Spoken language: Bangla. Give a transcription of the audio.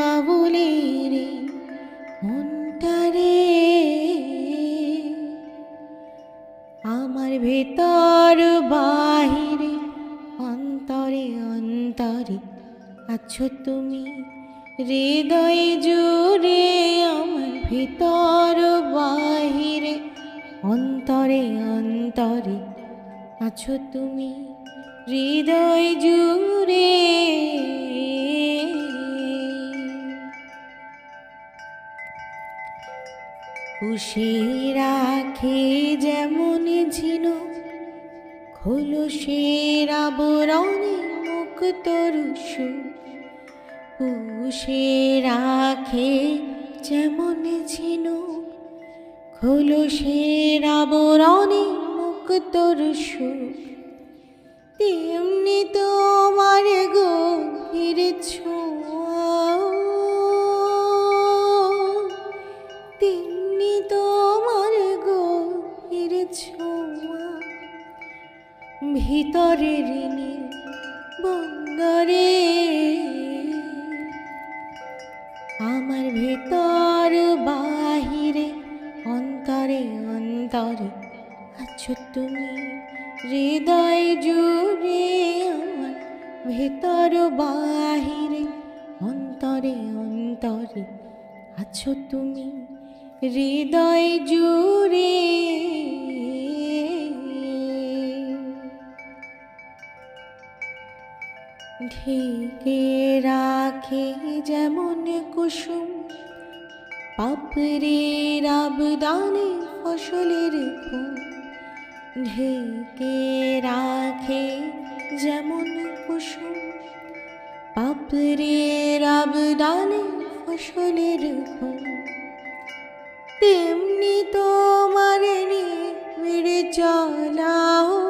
বাবুলের মনটারে আমার ভেতর বাহিরে, অন্তরে অন্তরে আছো তুমি। হৃদয় জুড়ে আমার ভেতর বাহিরে, অন্তরে অন্তরে আছো তুমি। হৃদয় জুড়ে পুষে রাখে যেমন ঝিনুক খোলসের আবরণে মুক্ত রুসু পুষে রাখে যেমন ঝিনুক খোলসের আবরণে মুক্ত রুসু তেমনি ভিতরের নীল বন্দরে। আমার ভেতর বাহিরে, অন্তরে অন্তরে আছো তুমি। হৃদয় জুড়ে আমার ভেতর বাহিরে, অন্তরে অন্তরে আছো তুমি। হৃদয় জুড়ে ঢেকে রাখে যেমন কুসুম। পাপড়ে রাবদানে ফসলের ঘুম। ঢেকে রাখে যেমন কুসুম। পাপড়ে রাবদানে ফসলের ঘুম। তেমনি তোমার মেরে চলাও